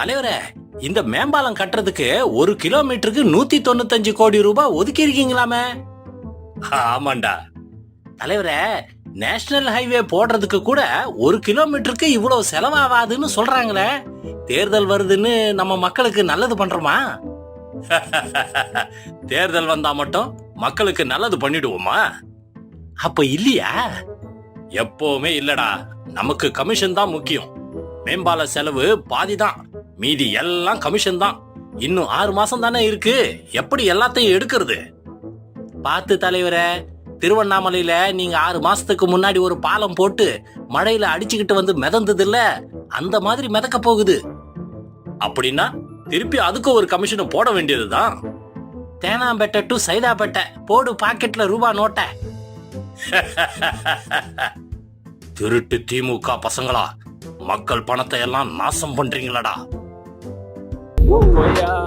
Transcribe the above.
தலைவரே இந்த மேம்பாலம் கட்டுறதுக்கு ஒரு கிலோமீட்டருக்கு நூத்தி தொண்ணூத்தஞ்சு கோடி ரூபாய் ஒதுக்கி இருக்கீங்களாமே ஆமாண்டா. தலைவரே நேஷனல் ஹைவே போடுறதுக்கு கூட ஒரு கிலோமீட்டருக்கு இவ்வளவு செலவாகாதுன்னு சொல்றாங்களே. தேர்தல் வருதுன்னு நம்ம மக்களுக்கு நல்லது பண்றோமா? தேர்தல் வந்தா மட்டும் மக்களுக்கு நல்லது பண்ணிடுவோமா? அப்ப இல்லையா? எப்பவுமே இல்லடா. நமக்கு கமிஷன் தான் முக்கியம். மேம்பால செலவு பாதி தான் மீதி எல்லாம் கமிஷன் தான். இன்னும் ஆறு மாசம் தானே இருக்கு. எப்படி எல்லாத்தையும் எடுக்கிறது? பார்த்து தலைவரே திருவண்ணாமலையில நீங்க ஆறு மாசத்துக்கு முன்னாடி ஒரு பாலம் போட்டு மழையில அடிச்சுக்கிட்டு வந்து மிதந்தது இல்ல அந்த மாதிரி மிதக்க போகுது. அப்படின்னா திருப்பி அதுக்கு ஒரு கமிஷன் போட வேண்டியதுதான். தேனாம்பேட்டை டு சைதாப்பேட்டை. போடு பாக்கெட்ல ரூபா நோட்டை. திருட்டு திமுக பசங்களா மக்கள் பணத்தை எல்லாம் நாசம் பண்றீங்களாடா. 我我要